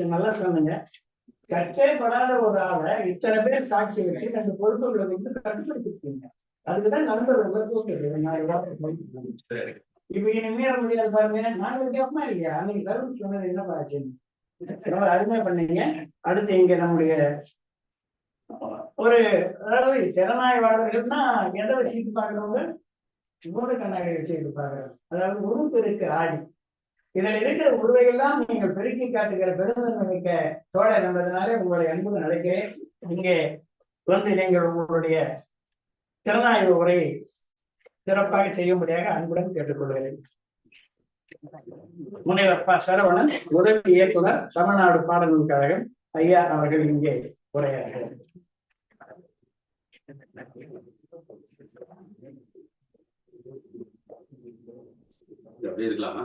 நல்லா சொன்னீங்க. கஷ்டப்படாத ஒரு ஆளை இத்தனை பேர் சாட்சி வச்சு அந்த பொறுப்புகளை வந்து கட்டுப்படுத்திருக்கீங்க. அதுக்குதான் சரி. இப்ப இனிமே முடியாது பாருங்க. நாங்க வித்தியாசமா இல்லையா? அன்னைக்கு தருண் சொன்னது என்ன பாச்சு? ரொம்ப அருமையா பண்ணீங்க. அடுத்து இங்க நம்முடைய ஒரு அதாவது திறனாய்வாளர்கள்னா எதை வச்சுட்டு பாக்குறவங்க மூடு கண்ணாடி வச்சுட்டு பாக்குறோம் அதாவது உறுப்பு இருக்கு ஆடி. இதில் இருக்கிற உருவையெல்லாம் நீங்கள் பெருக்கி காட்டுகிற பெருந்தன்மை மிக்க தோழர் என்பதனாலே உங்களை அன்பு நினைக்கிறேன் இங்கே வந்து நீங்கள் உங்களுடைய திறனாய்வு உரையை சிறப்பாக செய்யும்படியாக அன்புடன் கேட்டுக்கொள்கிறேன். முனைவப்பா சரவணன் உதவி இயக்குனர் தமிழ்நாடு பாடநூல் கழகம் ஐயா அவர்கள் இங்கே உரையாடுகிறார் அப்படியே இருக்கலாமா?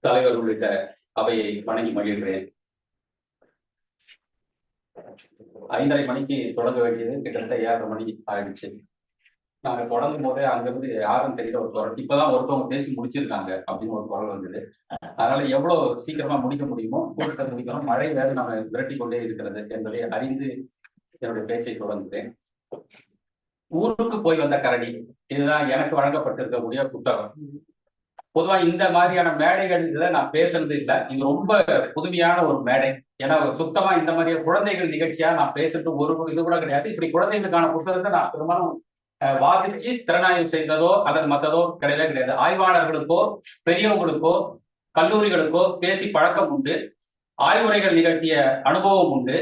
தலைவர் உள்ளிட்ட அவையை வணங்கி மகிழ்கிறேன். ஐந்தரை மணிக்கு தொடங்க வேண்டியது கிட்டத்தட்ட ஏழரை மணி ஆயிடுச்சு. நாங்க தொடங்கும் போதே அங்கிருந்து யாரும் தெரியல ஒரு குரல். இப்பதான் ஒருத்தவங்க பேசி முடிச்சிருக்காங்க அப்படின்னு ஒரு குரல் வந்தது. அதனால எவ்வளவு சீக்கிரமா முடிக்க முடியுமோ கூட்டத்தை முடிக்கணும். மழை வேறு நம்ம விரட்டி கொண்டே இருக்கிறது என்பதை அறிந்து என்னுடைய பேச்சை தொடங்குகிறேன். ஊருக்கு போய் வந்த கரடி இதுதான் எனக்கு வழங்கப்பட்டிருக்கக்கூடிய புத்தகம். பொதுவா இந்த மாதிரியான மேடைகள் நான் பேசுறது இல்லை. இது ரொம்ப புதுமையான ஒரு மேடை. ஏன்னா சுத்தமா இந்த மாதிரியான குழந்தைகள் நிகழ்ச்சியா நான் பேசுறது ஒரு இது கூட கிடையாது. இப்படி குழந்தைகளுக்கான புத்தகத்தை நான் திருமணம் வாதிச்சு திறனாய்வு செய்ததோ அல்லது மற்றதோ கிடையவே கிடையாது. ஆய்வாளர்களுக்கோ பெரியவங்களுக்கோ கல்லூரிகளுக்கோ பேசி பழக்கம் உண்டு. ஆய்வுரைகள் நிகழ்த்திய அனுபவம் உண்டு.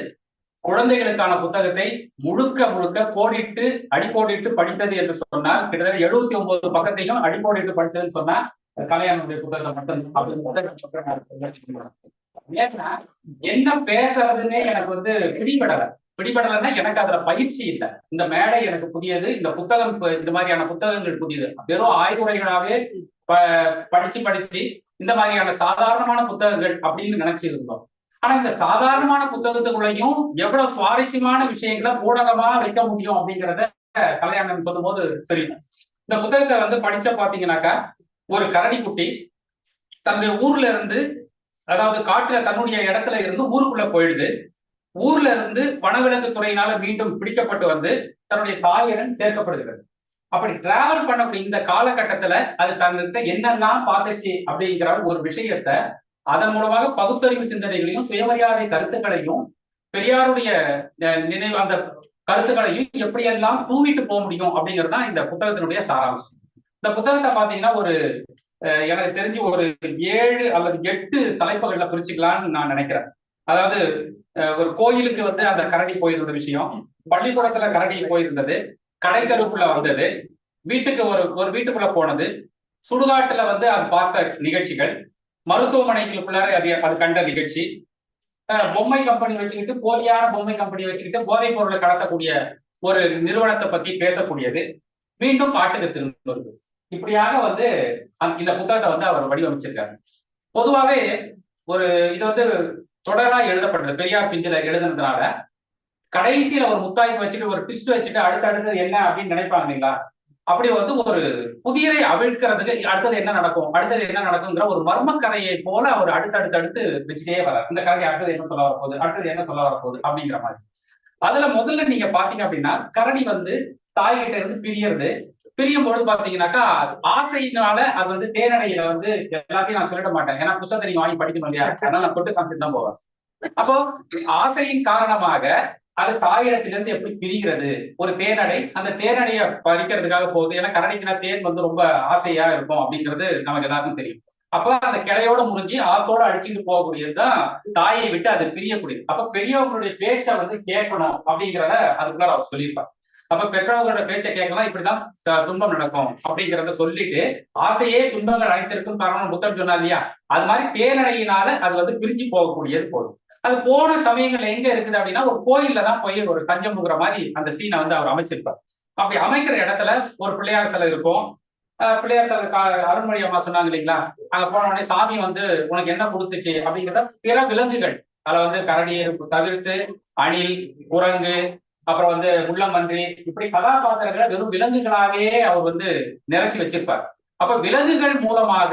குழந்தைகளுக்கான புத்தகத்தை முழுக்க முழுக்க கோடிட்டு அடிக்கோடிட்டு படித்தது என்று சொன்னால் கிட்டத்தட்ட எழுபத்தி ஒன்பது பக்கத்தையும் அடிக்கோடிட்டு படித்ததுன்னு சொன்னா கலையானுடைய புத்தகத்தை மட்டும் அப்படின்னு ஏன்னா என்ன பேசுறதுன்னே எனக்கு வந்து பிடிபடலை. பிடிபடலைன்னா எனக்கு அதுல பயிற்சி இல்லை. இந்த மேடை எனக்கு புதியது இந்த புத்தகம் இந்த மாதிரியான புத்தகங்கள் புதியது. வெறும் ஆய்வுரைகளாவே ப- படிச்சு படிச்சு இந்த மாதிரியான சாதாரணமான புத்தகங்கள் அப்படின்னு நினைச்சிருந்தோம். ஆனா இந்த சாதாரணமான புத்தகத்துக்குள்ளேயும் எவ்வளவு சுவாரஸ்யமான விஷயங்களை ஊடகமா வைக்க முடியும் அப்படிங்கிறத கல்யாணம் சொல்லும் போது தெரியும். இந்த புத்தகத்தை வந்து படிச்ச பாத்தீங்கன்னாக்கா ஒரு கரடிக்குட்டி தன்னுடைய ஊர்ல இருந்து அதாவது காட்டுல தன்னுடைய இடத்துல இருந்து ஊருக்குள்ள போயிடுது. ஊர்ல இருந்து வனவிலங்கு துறையினால மீண்டும் பிடிக்கப்பட்டு வந்து தன்னுடைய தாயிடம் சேர்க்கப்படுகிறது. அப்படி டிராவல் பண்ணக்கூடிய இந்த காலகட்டத்துல அது தன்கிட்ட என்னெல்லாம் பார்த்துச்சு அப்படிங்கிற ஒரு விஷயத்த அதன் மூலமாக பகுத்தறிவு சிந்தனைகளையும் சுயமரியாதை கருத்துக்களையும் பெரியாருடைய நினைவு அந்த கருத்துக்களையும் எப்படியெல்லாம் தூவிட்டு போக முடியும் அப்படிங்கிறது தான் இந்த புத்தகத்தினுடைய சாராம்சம். இந்த புத்தகத்தை பாத்தீங்கன்னா ஒரு எனக்கு தெரிஞ்சு ஒரு ஏழு அல்லது எட்டு தலைப்புகள்ல பிரிச்சுக்கலாம்னு நான் நினைக்கிறேன். அதாவது ஒரு கோயிலுக்கு வந்து அந்த கரடி போயிருந்த விஷயம். பள்ளிக்கூடத்துல கரடி போயிருந்தது. கடைக்கருக்குள்ள வந்தது. வீட்டுக்கு ஒரு ஒரு வீட்டுக்குள்ள போனது. சுடுகாட்டுல வந்து அது பார்த்த நிகழ்ச்சிகள். மருத்துவமனைகளுக்குள்ளார அது அது கண்ட நிகழ்ச்சி. பொம்மை கம்பெனி வச்சுக்கிட்டு போலியான பொம்மை கம்பெனி வச்சுக்கிட்டு போதைப் பொருளை கடத்தக்கூடிய ஒரு நிறுவனத்தை பத்தி பேசக்கூடியது. மீண்டும் காட்டுக்கு திரும்புவது. இப்படியாக வந்து இந்த புத்தகத்தை வந்து அவர் வடிவமைச்சிருக்காரு. பொதுவாவே ஒரு இது வந்து தொடரா எழுதப்பட்டது. பெரியார் பிஞ்சில எழுதுனதுனால கடைசியில ஒரு முத்தாய்ப்பு வச்சுட்டு ஒரு ட்விஸ்ட் வச்சுட்டு அடுத்த அடுத்தது என்ன அப்படின்னு நினைப்பாங்க இல்லைங்களா? அப்படி வந்து ஒரு புதியதை அவிழ்க்கிறதுக்கு அடுத்தது என்ன நடக்கும்? அடுத்தது என்ன நடக்குங்கிற ஒரு மர்ம கதையை போல அவர் அடுத்து அடுத்து அடுத்து வச்சுட்டே வர்றார். இந்த கதை அடுத்தது என்ன சொல்ல வரப்போகுது? அடுத்தது என்ன சொல்ல வரப்போகுது? அப்படிங்கிற மாதிரி. அதுல முதல்ல நீங்க பாத்தீங்க அப்படின்னா கரணி வந்து தாய்கிட்ட இருந்து பிரியறது பிரியும் பொழுது பாத்தீங்கன்னாக்கா ஆசையினால அது வந்து தேனடையில வந்து எல்லாத்தையும் நான் சொல்லிட மாட்டேன். ஏன்னா புத்தகத்தை நீங்க வாங்கி படிக்கணும் இல்லையா? அதனால நான் தொட்டு காமிட்டு தான் போவேன். அப்போ ஆசையின் காரணமாக அது தாயிடத்திலிருந்து எப்படி பிரிகிறது? ஒரு தேனடை அந்த தேனடையை பறிக்கிறதுக்காக போகுது. ஏன்னா கரடிக்குனா தேன் வந்து ரொம்ப ஆசையா இருக்கும் அப்படிங்கிறது நமக்கு எல்லாருக்கும் தெரியும். அப்ப அந்த கிளையோட முடிஞ்சு ஆத்தோட அடிச்சுட்டு போகக்கூடியதுதான் தாயை விட்டு அது பிரியக்கூடியது. அப்ப பெரியவங்களுடைய பேச்சை வந்து கேட்கணும் அப்படிங்கிறத அதுக்குள்ள அவர் சொல்லியிருப்பார். அப்ப பெற்றோர்களோட பேச்சை கேட்கலாம் இப்படிதான் துன்பம் நடக்கும் அப்படிங்கிறத சொல்லிட்டு ஆசையே துன்பங்கள் அனைத்திற்கும் காரணம் புத்தம் சொன்னா இல்லையா? அது மாதிரி தேனடையினால அது வந்து பிரிஞ்சு போகக்கூடியது போதும். அது போன சமயங்கள்ல எங்க இருக்குது அப்படின்னா ஒரு கோயில்ல தான் போய் ஒரு தஞ்சம் மாதிரி அந்த சீனை வந்து அவர் அமைச்சிருப்பார். அப்படி அமைக்கிற இடத்துல ஒரு பிள்ளையார் சிலை இருக்கும். பிள்ளையார் சிலை அருண்மொழி அம்மா சொன்னாங்க இல்லைங்களா? அங்க போன உடனே சாமி வந்து உனக்கு என்ன கொடுத்துச்சு? அப்படிங்கிறத பிற விலங்குகள் அதுல வந்து கரடியை தவிர்த்து அணில் குரங்கு அப்புறம் வந்து முள்ளமன்றி இப்படி கதாபாத்திரங்களை வெறும் விலங்குகளாகவே அவர் வந்து நிறைச்சி வச்சிருப்பார். அப்ப விலங்குகள் மூலமாக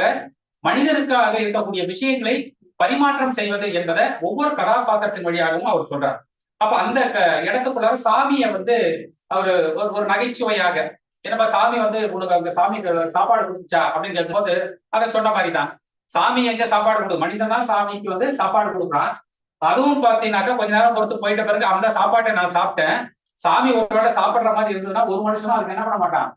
மனிதனுக்காக இருக்கக்கூடிய விஷயங்களை பரிமாற்றம் செய்வது என்பதை ஒவ்வொரு கதாபாத்திரத்தின் வழியாகவும் அவர் சொல்றார். அப்ப அந்த இடத்துக்குள்ள சாமியை வந்து அவரு ஒரு ஒரு நகைச்சுவையாக என்னப்பா சாமி வந்து உனக்கு அங்க சாமி சாப்பாடு கொடுத்துச்சா அப்படின்னு கேட்கும்போது அதை சொன்ன மாதிரி தான் சாமி எங்க சாப்பாடு கொடுக்கும் மனிதன் தான் சாமிக்கு வந்து சாப்பாடு கொடுக்குறான். அதுவும் பாத்தீங்கன்னாக்கா கொஞ்ச நேரம் பொறுத்து போயிட்ட பிறகு அந்த சாப்பாட்டை நான் சாப்பிட்டேன். சாமி ஒருவேளை சாப்பிடுற மாதிரி இருந்ததுன்னா ஒரு மனுஷனும் அதுக்கு என்ன பண்ண மாட்டான்?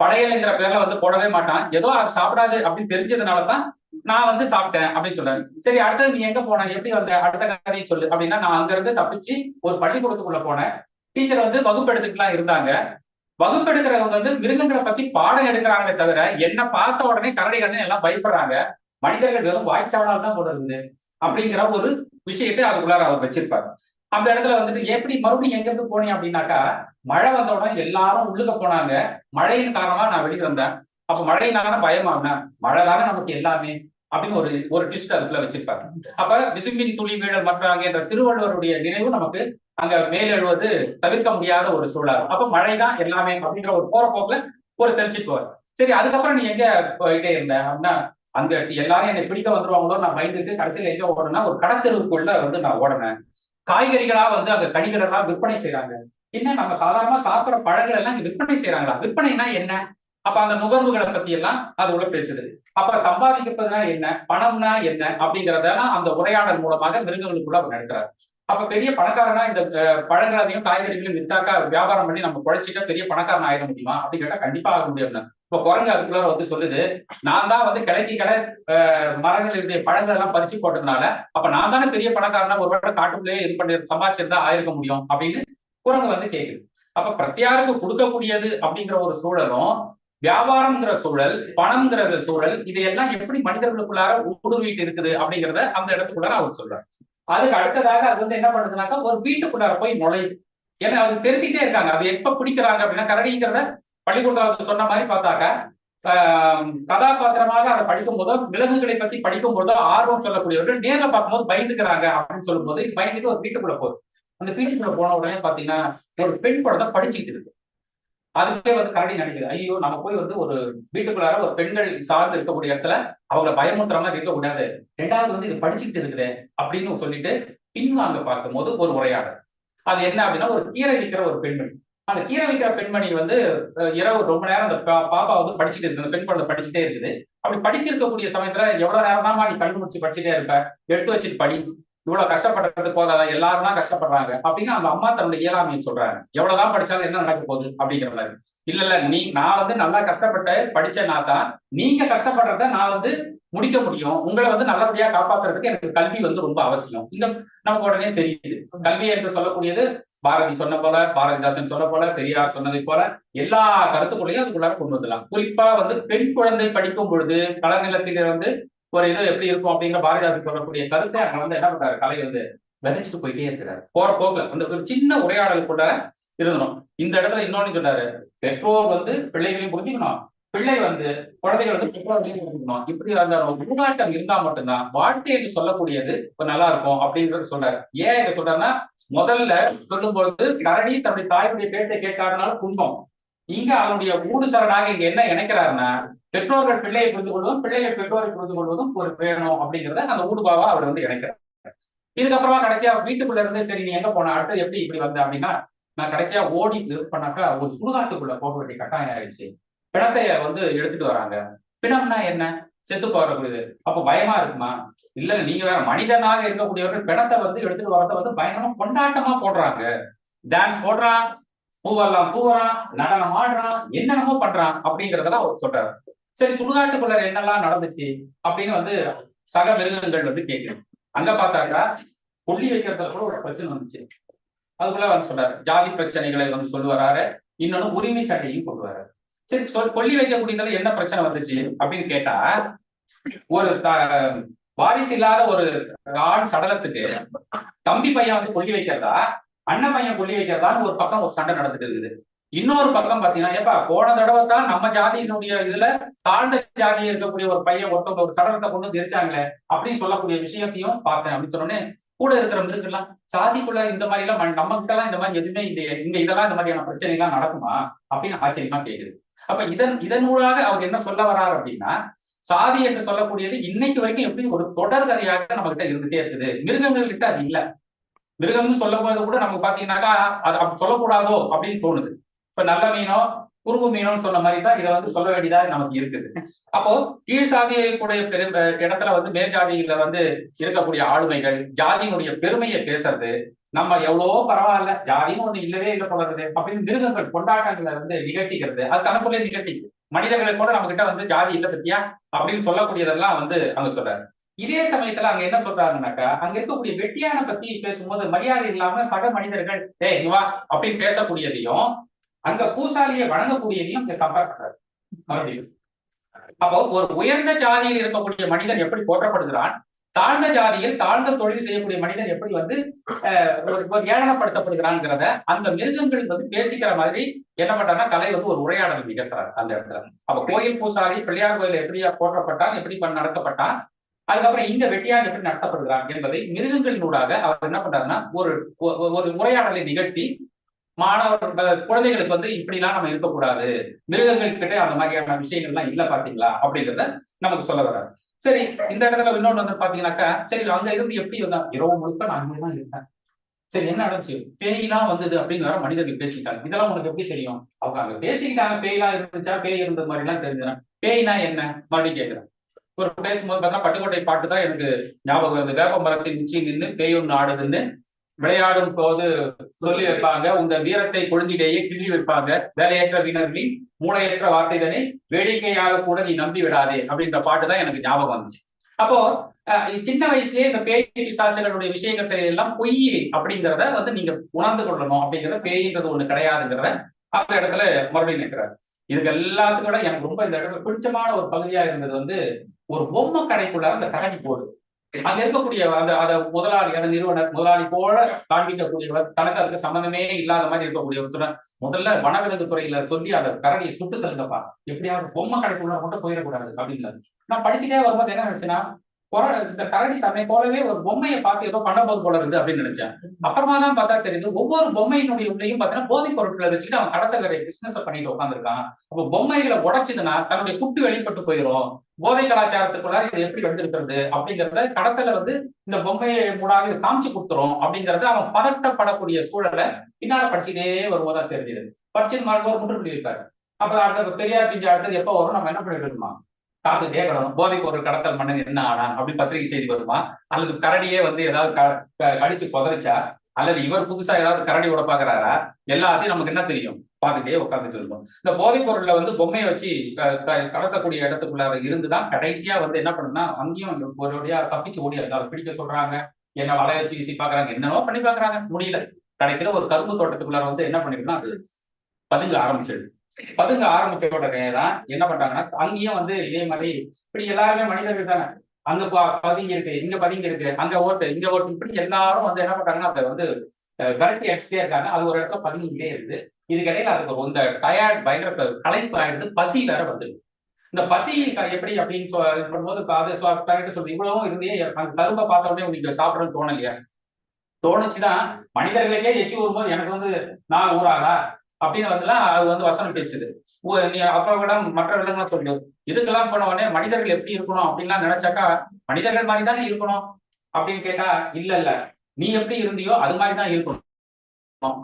படையலுங்கிற பேர்ல வந்து போடவே மாட்டான். ஏதோ அது சாப்பிடாது அப்படின்னு தெரிஞ்சதுனால தான் நான் வந்து சாப்பிட்டேன் அப்படின்னு சொல்றேன் சரி அடுத்தது நீ எங்க போன? எப்படி வந்த? அடுத்த கதையை சொல்லு. அப்படின்னா நான் அங்க இருந்து தப்பிச்சு ஒரு பள்ளிக்கூடத்துக்குள்ள போனேன். டீச்சர் வந்து வகுப்பெடுத்துக்கெல்லாம் இருந்தாங்க. வகுப்பெடுக்கிறவங்க வந்து மிருகங்களை பத்தி பாடம் எடுக்கிறாங்களே தவிர என்ன பார்த்த உடனே கரடி கண்ணு எல்லாம் பயப்படுறாங்க. மனிதர்கள் வெறும் வாய்ச்சாவலால் தான் கொண்டு அப்படிங்கிற ஒரு விஷயத்தை அதுக்குள்ளார அவர் வச்சிருப்பாரு. அந்த இடத்துல வந்துட்டு எப்படி மறுபடியும் எங்க இருந்து போனீங்க? அப்படின்னாக்கா மழை வந்த உடனே எல்லாரும் உள்ளுக்க போனாங்க. மழையின் காரணமா நான் வெளியே வந்தேன். அப்ப மழையினால பயமாங்க மழை தானே நமக்கு எல்லாமே அப்படின்னு ஒரு ஒரு டிஸ்ட் அதுக்குள்ள வச்சிருப்பாங்க அப்ப விசும்பின் துளி வீழல் மற்றாங்க என்ற திருவள்ளுவருடைய நினைவு நமக்கு அங்க மேலெழுவது தவிர்க்க முடியாத ஒரு சூழல். அப்ப மழைதான் எல்லாமே அப்படிங்கிற ஒரு போற போக்குல ஒரு தெரிஞ்சுட்டு சரி அதுக்கப்புறம் நீ எங்க போயிட்டே இருந்த? அப்படின்னா அங்க எல்லாரும் என்னை பிடிக்க வந்துருவாங்களோ நான் பயந்துட்டு கடைசியில எங்க ஓடனா ஒரு கடத்தெருவுக்குள்ள வந்து நான் ஓடினேன். காய்கறிகளா வந்து அங்க கனிகள் எல்லாம் விற்பனை செய்யறாங்க என்ன நம்ம சாதாரணமா சாப்பிடுற பழங்கள் எல்லாம் இங்க விற்பனை செய்யறாங்களா விற்பனைனா என்ன? அப்ப அந்த நுகர்வுகளை பத்தி எல்லாம் அது உள்ள பேசுது. அப்ப சம்பாதிக்கிறதுனா என்ன? பணம்னா என்ன? அப்படிங்கறதெல்லாம் அந்த உரையாடல் மூலமாக மிருகங்களுக்குள்ள அவர் நடக்கிறார் அப்ப பெரிய பணக்காரனா இந்த பழங்களையும் காய்கறிகளையும் வித்தாக்கா வியாபாரம் பண்ணி நம்ம குழைச்சிட்டா பெரிய பணக்காரன் ஆயிட முடியுமா? அப்படின்னு கேட்டா கண்டிப்பா ஆக முடியாது இப்ப குரங்கு அதுக்குள்ள வந்து சொல்லுது நான் தான் வந்து கிளைக்கு கிளை மரங்களுடைய பழங்கள் எல்லாம் பறிச்சு போட்டதுனால அப்ப நான் தானே பெரிய பணக்காரனா ஒரு வேளை காட்டுக்குள்ளேயே இது பண்ணி சம்பாதிச்சிருந்தா ஆயிருக்க முடியும்? அப்படின்னு குரங்கு வந்து கேக்குது. அப்ப பிரத்யாருக்கு கொடுக்கக்கூடியது அப்படிங்கிற ஒரு சூழலும் வியாபாரம்ங்கிற சூழல் பணம்ங்கிற சூழல் இதையெல்லாம் எப்படி மனிதர்களுக்குள்ளார ஊடுருவிட்டு இருக்குது அப்படிங்கிறத அந்த இடத்துக்குள்ளார அவர் சொல்றாரு. அதுக்கு அடுத்ததாக அது வந்து என்ன பண்ணுதுனாக்கா ஒரு வீட்டுக்குள்ளார போய் நுழையுது. ஏன்னா அது தெரிஞ்சுக்கிட்டே இருக்காங்க. அது எப்ப பிடிக்கிறாங்க அப்படின்னா கரடிங்கிறத பள்ளிக்கூடத்தில் சொன்ன மாதிரி பார்த்தாக்கா கதாபாத்திரமாக அதை படிக்கும் போதோ விலங்குகளை பத்தி படிக்கும் போதோ ஆர்வம் சொல்லக்கூடியவர்கள் நேரில் பார்க்கும்போது பயந்துக்கிறாங்க அப்படின்னு சொல்லும்போது போது பயந்துட்டு ஒரு வீட்டுக்குள்ள போகுது. அந்த வீட்டுக்குள்ள போன உடனே பாத்தீங்கன்னா ஒரு பெண் குழந்தை படிச்சுட்டு இருக்கு. அதுக்கே வந்து கரடி நினைக்குது ஐயோ நம்ம போய் வந்து ஒரு வீட்டுக்குள்ளார ஒரு பெண்கள் சார்ந்து இருக்கக்கூடிய இடத்துல அவங்கள பயமுறுத்துற மாதிரி இருக்கக்கூடாது ரெண்டாவது வந்து இது படிச்சுட்டு இருக்குது அப்படின்னு சொல்லிட்டு பின்வாங்க பார்க்கும்போது ஒரு உரையாடல். அது என்ன அப்படின்னா ஒரு கீரை விற்கிற ஒரு பெண்மணி. அந்த கீரை விற்கிற பெண்மணி வந்து இரவு ரொம்ப நேரம் அந்த பா- பாப்பா வந்து படிச்சுட்டு இருக்கு அந்த பெண் குழந்தை படிச்சுட்டே இருக்குது. அப்படி படிச்சிருக்கக்கூடிய சமயத்துல எவ்வளவு நேரம் தான் நீ கண் முடிச்சு படிச்சுட்டே இருப்ப? எடுத்து வச்சுட்டு படி. இவ்வளவு கஷ்டப்படுறது போதாதா? எல்லாரும் தான் கஷ்டப்படுறாங்க. அப்படின்னு அந்த அம்மா தன்னுடைய இயலாமையை சொல்றாங்க. எவ்வளவுதான் படிச்சாலும் என்ன நடக்க போகுது? அப்படிங்கிற மாதிரி. இல்ல இல்ல நீ நான் வந்து நல்லா கஷ்டப்பட்டு படிச்சேனா தான் நீங்க கஷ்டப்படுறத நான் வந்து முடிக்க முடியும். உங்களை வந்து நல்லபடியா காப்பாத்துறதுக்கு எனக்கு கல்வி வந்து ரொம்ப அவசியம். இந்த நமக்கு உடனே தெரியுது. கல்வி என்று சொல்லக்கூடியது பாரதி சொன்ன போல பாரதிதாசன் சொன்ன போல பெரியார் சொன்னதை போல எல்லா கருத்துக்களையும் அதுக்குள்ளார கொண்டு வந்துடலாம். குறிப்பா வந்து பெண் குழந்தை படிக்கும் பொழுது களநிலத்திலிருந்து ஒரு இது எப்படி இருக்கும் அப்படிங்கிற பாரதிதாசன் சொல்லக்கூடிய கருத்தை அங்க வந்து என்ன பண்றாரு? கலை வந்து விதைச்சிட்டு போயிட்டே இருக்கிறாரு. போற போக்குல அந்த ஒரு சின்ன உரையாடல் கூட இருந்தணும் இந்த இடத்துல இன்னொன்னு சொன்னாரு பெற்றோர் வந்து பிள்ளைகளையும் புரிஞ்சுக்கணும். பிள்ளை வந்து குழந்தைகள் வந்து பெற்றோர்களையும் புரிஞ்சுக்கணும். இப்படி அந்த உருநாட்டம் இருந்தா மட்டும்தான் வாழ்க்கை என்று சொல்லக்கூடியது இப்ப நல்லா இருக்கும் அப்படின்றது சொல்றாரு. ஏன் இதை சொல்றாருன்னா முதல்ல சொல்லும்போது கரணி தன்னுடைய தாயுடைய பேச்சை கேட்காதனால துன்பம். இங்க அவனுடைய ஊடு சரணாக இங்க என்ன இணைக்கிறாருன்னா பெற்றோர்கள் பிள்ளையை புரிந்து கொள்வதும் பிள்ளைகள் பெற்றோரை புரிந்து கொள்வதும் ஒரு வேணும் அப்படிங்கறத அந்த ஊடுபாவா அவர் வந்து இணைக்கிறார். இதுக்கப்புறமா கடைசியா வீட்டுக்குள்ள இருந்து சரி நீ எங்க போன? அடுத்து எப்படி இப்படி வந்த? அப்படின்னா நான் கடைசியா ஓடி இது பண்ணாக்கா ஒரு சுடுகாட்டுக்குள்ள போக வேண்டிய கட்டாயம் ஆயிடுச்சு. பிணத்தைய வந்து எடுத்துட்டு வராங்க. பிணம்னா என்ன? செத்து போகக்கூடியது அப்ப பயமா இருக்குமா? இல்ல நீங்க வேற மனிதனாக இருக்கக்கூடியவர்கள் பிணத்தை வந்து எடுத்துட்டு வரத வந்து பயங்கரமா கொண்டாட்டமா போடுறாங்க. டான்ஸ் போடுறான் பூவெல்லாம் பூவறான் நடனம் ஆடுறான் என்னென்னமோ பண்றான் அப்படிங்கறதெல்லாம் அவர் சொல்றாரு. சரி சுடுகாட்டுக்குள்ள என்னெல்லாம் நடந்துச்சு அப்படின்னு வந்து சக மிருகங்கள் வந்து கேக்குது. அங்க பார்த்தாக்கா கொல்லி வைக்கிறதுல கூட ஒரு பிரச்சனை வந்துச்சு. அதுக்குள்ள வந்து சொல்றாரு ஜாதி பிரச்சனைகளை வந்து சொல்லுவாரு இன்னொன்னு உரிமை சட்டையும் கொண்டு வராரு. சரி சொல் கொல்லி வைக்கக்கூடியதுல என்ன பிரச்சனை வந்துச்சு அப்படின்னு கேட்டா ஒரு த- வாரிசு இல்லாத ஒரு ஆண் சடலத்துக்கு தம்பி பையன் வந்து கொல்லி வைக்கிறதா அண்ணன் பையன் கொல்லி வைக்கிறதான்னு ஒரு பக்கம் ஒரு சண்டை நடந்துட்டு இருக்குது. இன்னொரு பக்கம் பாத்தீங்கன்னா ஏப்பா போன தடவை தான் நம்ம ஜாதியினுடைய இதுல தாழ்ந்த ஜாதியில் இருக்கக்கூடிய ஒரு பையன் ஒருத்தவங்க ஒரு சடலத்தை கொண்டு தெரிச்சாங்களே அப்படின்னு சொல்லக்கூடிய விஷயத்தையும் பார்த்தேன் அப்படின்னு சொன்னோடனே கூட இருக்கிற மிருகெல்லாம் சாதிக்குள்ள இந்த மாதிரி எல்லாம் நம்ம கிட்ட எல்லாம் இந்த மாதிரி எதுவுமே இல்லையே. இங்க இதெல்லாம் இந்த மாதிரியான பிரச்சனை எல்லாம் நடக்குமா? அப்படின்னு ஆச்சரியமா கேக்குது. அப்ப இதன் இதன் மூலமாக அவர் என்ன சொல்ல வர்றாரு அப்படின்னா சாதி என்று சொல்லக்கூடியது இன்னைக்கு வரைக்கும் எப்படி ஒரு தொடர் கதையாக நம்ம கிட்ட இருந்துட்டே இருக்குது. மிருகங்கள் கிட்ட அது இல்ல. மிருகம்னு சொல்லும் போது கூட நமக்கு பாத்தீங்கன்னாக்கா அது அப்படி சொல்லக்கூடாதோ அப்படின்னு தோணுது. இப்ப நல்ல மீனோ குறும்பு மீனோன்னு சொன்ன மாதிரி தான் இதை வந்து சொல்ல வேண்டியதா நமக்கு இருக்குது. அப்போ கீழ் கூடிய பெரும் இடத்துல வந்து மேல் ஜாதியில வந்து இருக்கக்கூடிய ஆளுமைகள் ஜாதியினுடைய பெருமையை பேசுறது நம்ம எவ்வளவோ பரவாயில்ல ஜாதியும் ஒண்ணு இல்லவே இல்லை போலறது அப்படின்னு மிருகங்கள் கொண்டாட்டங்களை வந்து நிகழ்த்திக்கிறது. அது தனக்குள்ளே நிகழ்த்திக்குது மனிதர்களை கூட நம்ம கிட்ட வந்து ஜாதி இல்ல பத்தியா? அப்படின்னு சொல்லக்கூடியதெல்லாம் வந்து அங்க சொல்றாரு. இதே சமயத்துல அங்க என்ன சொல்றாங்கன்னாக்கா அங்க இருக்கக்கூடிய வெட்டியான பத்தி பேசும்போது மரியாதை இல்லாம சக மனிதர்கள் ஏ இங்க வா அப்படின்னு பேசக்கூடியதையும் அங்க பூசாரியை வணங்கக்கூடியதையும் இங்க கம்பேர் பண்றாரு மறுபடியும். அப்போ ஒரு உயர்ந்த ஜாதியில் இருக்கக்கூடிய மனிதன் எப்படி போற்றப்படுகிறான்? தாழ்ந்த ஜாதியில் தாழ்ந்த தொழில் செய்யக்கூடிய மனிதன் எப்படி வந்து அஹ், ஒரு ஒரு அந்த மிருகங்கள் வந்து பேசிக்கிற மாதிரி என்ன பண்றாங்கன்னா கலை வந்து ஒரு உரையாடல் நிகழ்த்துறாரு அந்த இடத்துல. அப்ப கோயில் பூசாரி பிள்ளையார் கோயில் எப்படியா போற்றப்பட்டான் எப்படி பண்ண- நடத்தப்பட்டான் அதுக்கப்புறம் இங்க வெட்டியான் எப்படி நடத்தப்படுகிறான் என்பதை மிருகங்களினூடாக அவர் என்ன பண்றாருன்னா ஒரு ஒ- ஒரு உரையாடலை நிகழ்த்தி மாணவர்கள் குழந்தைகளுக்கு வந்து இப்படிலாம் நம்ம இருக்கக்கூடாது. மிருகங்கள் கிட்ட அந்த மாதிரியான விஷயங்கள்லாம் இல்ல பாத்தீங்களா? அப்படிங்கிறத நமக்கு சொல்ல வர்றாரு. சரி இந்த இடத்துல இன்னொன்று வந்து பாத்தீங்கன்னாக்கா சரி அங்க இருந்து எப்படி இருந்தா இரவு முழுக்க நான் அங்கே தான் இருந்தேன் சரி என்ன நடந்துச்சு? பேயெல்லாம் வந்தது அப்படிங்கிற மனிதர்கள் பேசிட்டாங்க. இதெல்லாம் உனக்கு எப்படி தெரியும்? அவங்க அங்க பேசிக்கிட்டாங்க. பேயெல்லாம் இருந்துச்சா? பேய் இருந்தது மாதிரி எல்லாம் தெரிஞ்சுதான் பேய்னா என்ன? மறுபடியும் கேட்கிறேன் ஒரு பேசும்போது பார்த்தா பட்டுக்கோட்டை பாட்டு தான் எனக்கு ஞாபகம் வருது. வேப்ப மரத்தின் உச்சி நின்று பேய் ஒன்று ஆடுதுன்னு விளையாடும் போது சொல்லி வைப்பாங்க. உங்க வீரத்தை கொழுந்திலேயே கிள்ளி வைப்பாங்க. வேலையற்ற வீணர்களின் மூளையற்ற வார்த்தைதனை வேடிக்கையாக கூட நீ நம்பி விடாதே அப்படின்ற பாட்டு தான் எனக்கு ஞாபகம் வந்துச்சு. அப்போ அஹ், சின்ன வயசுலயே இந்த பேய் பிசாசுகளுடைய விஷயங்கள் எல்லாம் பொய் அப்படிங்கிறத வந்து நீங்க உணர்ந்து கொள்ளணும். அப்படிங்கிறத பேய்ன்றது ஒண்ணு கிடையாதுங்கிறத அந்த இடத்துல மறுபடியும் நிற்கிறார் இதுக்கு எல்லாத்துக்கும் எனக்கு ரொம்ப இந்த இடத்துல பிடிச்சமான ஒரு பகுதியா இருந்தது வந்து ஒரு பொம்மை கடைக்குள்ள அந்த கடைக்கு போடுது அங்க இருக்கக்கூடிய அந்த அந்த முதலாளி அந்த நிறுவனர் முதலாளி போல காண்பிக்கக்கூடியவர் தனக்கு அதுக்கு சம்பந்தமே இல்லாத மாதிரி இருக்கக்கூடிய ஒருத்தர் முதல்ல வனவிலங்கு துறையில சொல்லி அந்த கரடியை சுட்டு தள்ளுங்கப்பா. எப்படியாவது பொம்மை கடைக்குள்ள மட்டும் போயிடக்கூடாது அப்படின்னு நான் படிச்சுட்டே வரும்போது என்ன நினைச்சுன்னா இந்த கரடி தன்னை போலவே ஒரு பொம்மையை பார்த்து ஏதோ பண்ண போது போல இருக்குது அப்படின்னு நினைச்சேன். அப்புறமா தான் பார்த்தா தெரியுது ஒவ்வொரு பொம்மையினுடைய உள்ளேயும் பார்த்தீங்கன்னா போதைப் பொருட்களை வச்சுட்டு அவன் கடத்தகரை பிசினஸ் பண்ணிட்டு உட்காந்துருக்கான் அப்போ பொம்மைகளை உடைச்சதுன்னா தன்னுடைய குட்டு வெளிப்பட்டு போயிடும் போதை கலாச்சாரத்துக்குள்ள இது எப்படி எடுத்துருக்கிறது அப்படிங்கறத கடத்தல வந்து இந்த பொம்மையை மூடாக காமிச்சு கொடுத்துரும் அப்படிங்கறத அவன் பதட்டப்படக்கூடிய சூழலை பின்னால படிச்சுட்டே வரும்போது தான் தெரிஞ்சது. படிச்சு ஒரு முற்றுப்புள்ளி வைப்பாரு அப்ப அடுத்த பெரியார் பிஞ்சு அடுத்தது எப்போ வரும்? நம்ம என்ன பண்ணிட்டு இருக்கோம்? காத்துட்டே கிடணும் போதைப் பொருள் கடத்தல் மன்னன் என்ன ஆனான் அப்படின்னு பத்திரிகை செய்தி வருமா? அல்லது கரடியே வந்து ஏதாவது கடிச்சு அடிச்சு புதைச்சா? அல்லது இவர் புதுசா ஏதாவது கரடி விட பாக்குறாரா? எல்லாத்தையும் நமக்கு என்ன தெரியும்? பார்த்துட்டே உட்காந்துட்டு இருக்கும் இந்த போதைப் பொருள்ல வந்து பொம்மையை வச்சு க- க- கடத்தக்கூடிய இடத்துக்குள்ள இருந்துதான் கடைசியா வந்து என்ன பண்ணுன்னா அங்கேயும் ஒரு வழியா தப்பிச்சு ஓடி அதை பிடிக்க சொல்றாங்க. என்ன வலைய வச்சு வீசி பாக்குறாங்க. என்னென்னவோ பண்ணி பாக்குறாங்க. முடியல. கடைசியில ஒரு கரும்பு தோட்டத்துக்குள்ளார வந்து என்ன பண்ணிருக்குன்னா அது பதுங்க ஆரம்பிச்சிடுது பதுங்க ஆரம்பிச்ச உடனே தான் என்ன பண்றாங்கன்னா அங்கேயும் வந்து இதே மாதிரி இப்படி எல்லாருமே மனிதர்கள் தானே அங்க ப- பதுங்கி இருக்கு இங்க பதுங்கி இருக்கு அங்க ஓட்டு இங்க ஓட்டு இப்படி எல்லாரும் வந்து என்ன பண்றாங்கன்னா அதை வந்து விரட்டி அடிச்சுட்டே இருக்காங்க. அது ஒரு இடத்துல பதுங்கிட்டே இருக்குது. இதுக்கிடையில அதுக்கு இந்த டயர்ட் பயங்கர க- களைப்பு ஆயிடுது. பசி வேற வந்துடுது. இந்த பசி எப்படி அப்படின்னு பண்ணும்போது அதை அது சொ- சொல்றது. இவ்வளவும் இருந்தே அந்த கரும்பை பார்த்த உடனே உங்களுக்கு சாப்பிடணும்னு தோணலையா? தோணுச்சுன்னா மனிதர்களுக்கே எச்சி வரும்போது எனக்கு வந்து நான் ஊராதா அப்படின்னு வந்துலாம் அது வந்து வசனம் பேசுது. நீ அப்பாவோட விட மற்ற விலங்குலாம் சொல்லு. இதுக்கெல்லாம் போன உடனே மனிதர்கள் எப்படி இருக்கணும் அப்படின்லாம் நினைச்சாக்கா மனிதர்கள் மாதிரி தானே இருக்கணும் அப்படின்னு கேட்டா இல்ல இல்ல. நீ எப்படி இருந்தியோ அது மாதிரி தான் இருக்கணும்.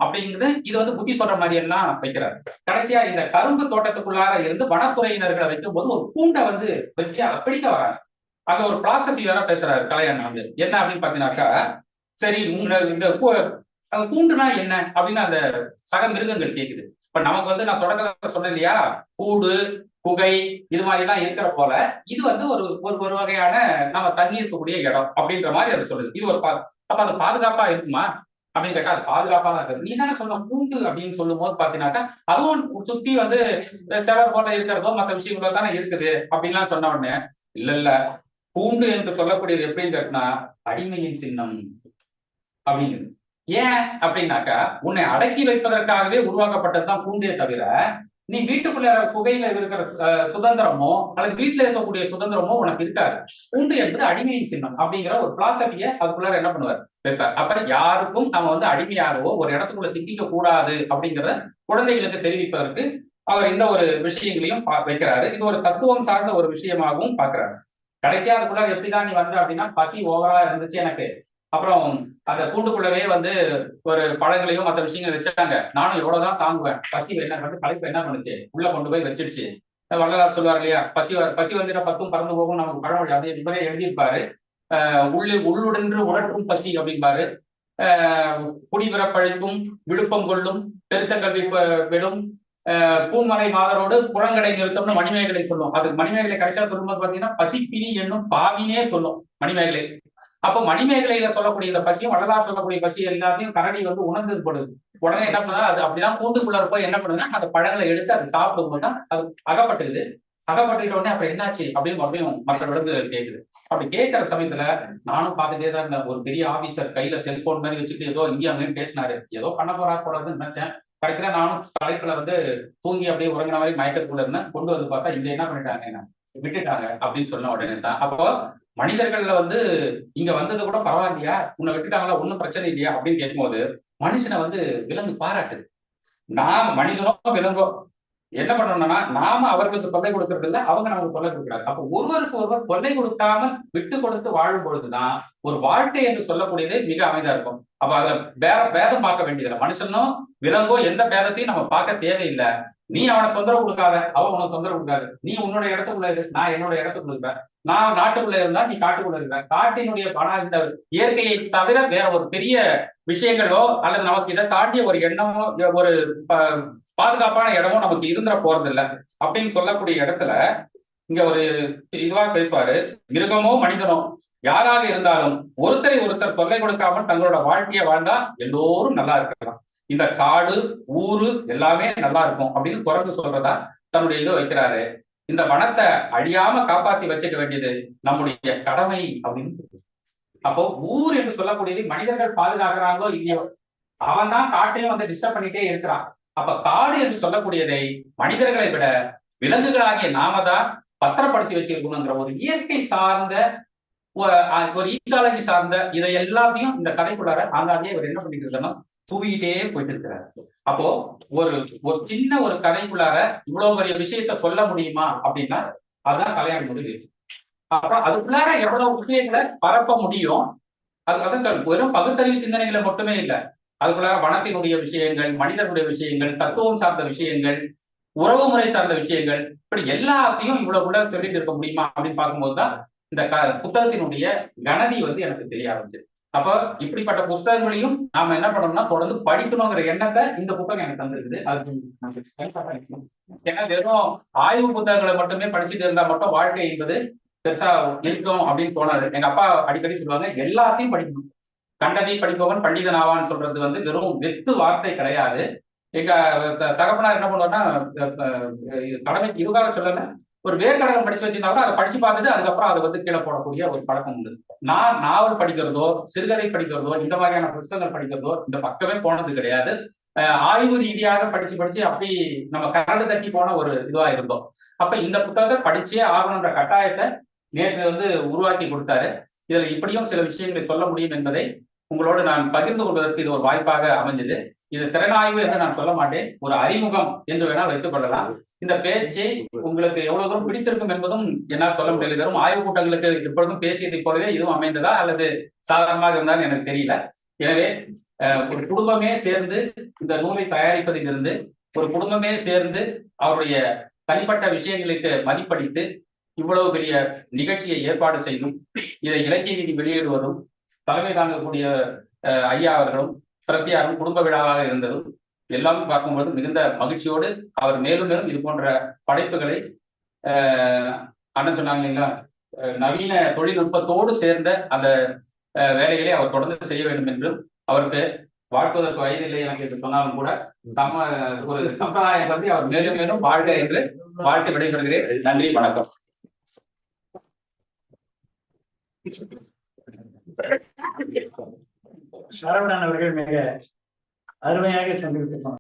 அப்படிங்கிறது இது வந்து புத்தி சொல்ற மாதிரி எல்லாம் வைக்கிறாரு. கடைசியா இந்த கரும்பு தோட்டத்துக்குள்ளார இருந்து வனத்துறையினர்களை வைக்கும் போது ஒரு பூண்டை வந்து வச்சு அதை பிடிக்க வராங்க. அங்க ஒரு பிலாசபி வேற பேசுறாரு கலையண்ணா வந்து. என்ன அப்படின்னு பாத்தீங்கன்னாக்கா சரி உங்க இந்த கூ- அந்த கூண்டுனா என்ன? அப்படின்னு அந்த சக மிருகங்கள் கேக்குது. இப்ப நமக்கு வந்து நான் தொடக்க சொன்னேன் இல்லையா கூடு குகை இது மாதிரி எல்லாம் இருக்கிற போல இது வந்து ஒரு ஒரு ஒரு வகையான நம்ம தங்கி இருக்கக்கூடிய இடம் அப்படின்ற மாதிரி அது சொல்லுது. இது ஒரு பா அப்ப அது பாதுகாப்பா இருக்குமா? அப்படின்னு கேட்டா அது பாதுகாப்பா தான் இருக்குது. நீ தானே சொன்ன கூண்டு அப்படின்னு சொல்லும் போது பாத்தீங்கன்னாக்கா அதுவும் சுத்தி வந்து செவர் போல இருக்கிறதோ மற்ற விஷயங்களோ தானே இருக்குது அப்படின்லாம் சொன்ன உடனே இல்ல இல்ல. கூண்டு என்று சொல்லக்கூடியது எப்படின்னு கேட்டினா அடிமையின் சின்னம் அப்படிங்குது. ஏன் அப்படின்னாக்கா உன்னை அடக்கி வைப்பதற்காகவே உருவாக்கப்பட்டதுதான் பூண்டே தவிர நீ வீட்டுக்குள்ள குகையில இருக்கிற சுதந்திரமோ அல்லது வீட்டுல இருக்கக்கூடிய சுதந்திரமோ உனக்கு இருக்காது. பூண்டு என்பது அடிமையின் சின்னம் அப்படிங்கிற ஒரு பிலாசபிய அதுக்குள்ளார என்ன பண்ணுவார்? வைப்பார். அப்ப யாருக்கும் நம்ம வந்து அடிமையாகவோ ஒரு இடத்துக்குள்ள சிக்கிக்க கூடாது அப்படிங்கிறத குழந்தைகளுக்கு தெரிவிப்பதற்கு அவர் இந்த ஒரு விஷயங்களையும் பா- வைக்கிறாரு. இது ஒரு தத்துவம் சார்ந்த ஒரு விஷயமாகவும் பாக்குறாரு கடைசியா அதுக்குள்ள எப்படிதான் நீ வந்த அப்படின்னா பசி ஓவரா இருந்துச்சு எனக்கு. அப்புறம் அந்த கூண்டுக்குள்ளவே வந்து ஒரு பழங்களையும் மற்ற விஷயங்களை வச்சாங்க. நானும் எவ்வளவுதான் தாங்குவேன். பசி என்ன பண்ணு என்ன பண்ணுச்சு? உள்ள கொண்டு போய் வச்சிடுச்சு. வள்ளலார் சொல்லுவார் இல்லையா? பசி வ- பசி வந்துட்டா பத்தும் பறந்து போகும் நமக்கு பழமொழி அதே இவரே எழுதியிருப்பாரு. உள்ளே உள்ளுடன்று உணற்றும் பசி அப்படிம்பாரு. ஆஹ் விழுப்பம் கொள்ளும் பெருத்த கல்வி விடும் பூமலை மாதரோடு புறங்கடை நிறுத்தம்னு மணிமேகலை சொல்லும். அது மணிமேகலை கடைசியா சொல்லும்போது பாத்தீங்கன்னா பசிப்பினி என்னும் பாவினே சொல்லும். மணிமேகலை. அப்ப மணிமேகலையில சொல்லக்கூடிய இந்த பசியும் வள்ளலார் சொல்லக்கூடிய பசி எல்லாத்தையும் கரடி வந்து உணர்ந்து படுது உடனே என்ன பண்ணா அது அப்படிதான் கூண்டுக்குள்ளார போய் என்ன பண்ணுதுன்னா அந்த பழங்களை எடுத்து அது சாப்பிடும்போது தான் அது அகப்பட்டுக்குது. அகப்பட்டுக்கிட்ட உடனே அப்புறம் என்னாச்சு அப்படின்னு மறுபடியும் மற்ற கேட்குது கேக்குது. அப்படி கேட்கிற சமயத்துல நானும் பார்த்துட்டே தான் இருந்தேன். ஒரு பெரிய ஆபீசர் கையில செல்போன் மாதிரி வச்சுட்டு ஏதோ இங்கே அங்கேயும் பேசினாரு. ஏதோ பண்ண போறா போடாதுன்னு நினைச்சேன். கடைசியில நானும் தலைப்புல வந்து தூங்கி அப்படியே உறங்கின மாதிரி மயக்கத்துக்குள்ள இருந்தேன். கொண்டு வந்து பார்த்தா இங்க என்ன பண்ணிட்டாங்க என்ன விட்டுட்டாங்க அப்படின்னு சொன்ன உடனே தான் அப்போ மனிதர்கள்ல வந்து இங்க வந்தது கூட பரவாயில்லையா? உன்னை விட்டுட்டாங்களா? ஒண்ணும் பிரச்சனை இல்லையா? அப்படின்னு கேட்கும்போது மனுஷனை வந்து விலங்கு பாராட்டுது. நாம் மனிதனோ விலங்கோ என்ன பண்ணணும்னா நாம அவர்களுக்கு தொல்லை கொடுக்கறது இல்லை அவங்க நமக்கு தொல்லை கொடுக்குறாங்க. அப்ப ஒருவருக்கு ஒருவர் தொல்லை கொடுக்காம விட்டு கொடுத்து வாழும் பொழுதுதான் ஒரு வாழ்க்கை என்று சொல்லக்கூடியதே மிக அமைதியா இருக்கும். அப்ப அதுல பேர பேதம் பார்க்க வேண்டியதில்லை. மனுஷனும் விலங்கோ எந்த பேதத்தையும் நம்ம பார்க்க தேவையில்லை. நீ அவனை தொந்தரவு கொடுக்காத அவன் உனக்கு தொந்தரவு கொடுக்காது. நீ உன்னோட இடத்துக்குள்ள இரு நான் என்னோட இடத்துக்குள்ள இருப்பேன். நான் நாட்டுக்குள்ள இருந்தா நீ காட்டுக்குள்ள இருக்கிற காட்டினுடைய பணம் இந்த இயற்கையை தவிர வேற ஒரு பெரிய விஷயங்களோ அல்லது நமக்கு இதை தாண்டிய ஒரு எண்ணமோ ஒரு ப- பாதுகாப்பான இடமோ நமக்கு இருந்துட போறது அப்படின்னு சொல்லக்கூடிய இடத்துல இங்க ஒரு இதுவா பேசுவாரு. மிருகமோ மனிதனோ யாராக இருந்தாலும் ஒருத்தரை ஒருத்தர் தொல்லை கொடுக்காமல் தங்களோட வாழ்க்கையை வாழ்ந்தா எல்லோரும் நல்லா இருக்கலாம். இந்த காடு ஊரு எல்லாமே நல்லா இருக்கும் அப்படின்னு குரங்கு சொல்றதா தன்னுடைய இதை வைக்கிறாரு. இந்த வனத்தை அழியாம காப்பாத்தி வச்சுக்க வேண்டியது நம்முடைய கடமை அப்படின்னு அப்போ ஊர் என்று சொல்லக்கூடியது மனிதர்கள் பாதுகாக்கிறாங்களோ இல்லையோ அவன் தான் காட்டையும் வந்து டிஸ்டர்ப் பண்ணிட்டே இருக்கிறான். அப்ப காடு என்று சொல்லக்கூடியதை மனிதர்களை விட விலங்குகளாகிய நாம தான் பத்திரப்படுத்தி வச்சிருக்கணுங்கிற ஒரு இயற்கை சார்ந்த ஒரு அஹ், ஒரு சார்ந்த இதை எல்லாத்தையும் இந்த கதைக்குள்ளார ஆங்காங்கே இவர் என்ன பண்ணிட்டு இருக்கணும் தூவிக்கிட்டே போயிட்டு இருக்கிறாரு அப்போ ஒரு ஒரு சின்ன ஒரு கதைக்குள்ளார இவ்வளவு பெரிய விஷயத்த சொல்ல முடியுமா அப்படின்னா அதுதான் கல்யாணம் முடிவு அப்ப அதுக்குள்ளார எவ்வளவு விஷயங்களை பரப்ப முடியும்? அது அதான் வெறும் பகுத்தறிவு சிந்தனைகளை மட்டுமே இல்லை. அதுக்குள்ளார வனத்தினுடைய விஷயங்கள் மனிதனுடைய விஷயங்கள் தத்துவம் சார்ந்த விஷயங்கள் உறவு முறை சார்ந்த விஷயங்கள் இப்படி எல்லாத்தையும் இவ்வளவுக்குள்ள சொல்லிட்டு இருக்க முடியுமா அப்படின்னு பார்க்கும்போது தான் இந்த க- புத்தகத்தினுடைய கணதி வந்து எனக்கு தெரிய ஆரம்பிச்சது அப்ப இப்படிப்பட்ட புஸ்தகங்களையும் நாம என்ன பண்ணணும்னா தொடர்ந்து படிக்கணுங்கிற எண்ணத்தை இந்த புத்தகம் எனக்கு தந்திருக்குது. அது ஏன்னா வெறும் ஆய்வு புத்தகங்களை மட்டுமே படிச்சுட்டு இருந்தா மட்டும் வாழ்க்கை என்பது பெருசா இருக்கும் அப்படின்னு தோணாது. எங்க அப்பா அடிக்கடி சொல்லுவாங்க எல்லாத்தையும் படிக்கணும். கண்டதை படிப்பவன் பண்டிதன் ஆவான்னு சொல்றது வந்து வெறும் வெத்து வார்த்தை கிடையாது. எங்க தகப்பனார் என்ன பண்ணுவாருன்னா கடமைக்கு இதுக்காக சொல்லல ஒரு வேர்க்கடகம் படிச்சு வச்சிருந்தா கூட அதை படிச்சு பார்த்துட்டு அதுக்கப்புறம் அதை வந்து கீழே போடக்கூடிய ஒரு பழக்கம் உண்டு. நான் நாவல் படிக்கிறதோ சிறுகதை படிக்கிறதோ இந்த மாதிரியான புத்தகங்கள் படிக்கிறதோ இந்த பக்கமே போனது கிடையாது. ஆய்வு ரீதியாக படிச்சு படிச்சு அப்படி நம்ம கரடு தட்டி போன ஒரு இதுவா இருந்தோம். அப்ப இந்த புத்தகத்தை படிச்சே ஆகணுன்ற கட்டாயத்தை நேற்று வந்து உருவாக்கி கொடுத்தாரு. இதுல இப்படியும் சில விஷயங்களை சொல்ல முடியும் என்பதை உங்களோடு நான் பகிர்ந்து கொள்வதற்கு இது ஒரு வாய்ப்பாக அமைஞ்சது. இது திறனாய்வு என்று நான் சொல்ல மாட்டேன். ஒரு அறிமுகம் என்று வேணால் வைத்துக் கொள்ளலாம். இந்த பேச்சை உங்களுக்கு எவ்வளவு தூரம் பிடித்திருக்கும் என்பதும் என்னால் சொல்ல முடியல வெறும் ஆய்வு கூட்டங்களுக்கு எப்பொழுதும் பேசியதை போலவே இதுவும் அமைந்ததா அல்லது சாதாரணமாக இருந்தாலும் எனக்கு தெரியல. எனவே ஒரு குடும்பமே சேர்ந்து இந்த நூலை தயாரிப்பதிலிருந்து ஒரு குடும்பமே சேர்ந்து அவருடைய தனிப்பட்ட விஷயங்களுக்கு மதிப்பளித்து இவ்வளவு பெரிய நிகழ்ச்சியை ஏற்பாடு செய்தும் இதை இலக்கிய நீதி வெளியிடுவதும் தலைமை தாங்கக்கூடிய அஹ், ஐயா அவர்களும் பிரத்தியாரும் குடும்ப விழாவாக இருந்ததும் எல்லாமே பார்க்கும்போது மிகுந்த மகிழ்ச்சியோடு அவர் மேலும் மேலும் இது போன்ற படைப்புகளை அண்ணன் சொன்னாங்க இல்லைங்களா? நவீன தொழில்நுட்பத்தோடு சேர்ந்த அந்த வேலைகளை அவர் தொடர்ந்து செய்ய வேண்டும் என்றும் அவருக்கு வாழ்த்துவதற்கு வயதில்லை எனக்கு என்று சொன்னாலும் கூட சம ஒரு சம்பிரதாயம் பற்றி அவர் மேலும் மேலும் வாழ்க என்று வாழ்த்து விடைபெறுகிறேன். நன்றி வணக்கம். சரவணன் அவர்கள் மிக அருமையாக சந்தித்திருப்பார்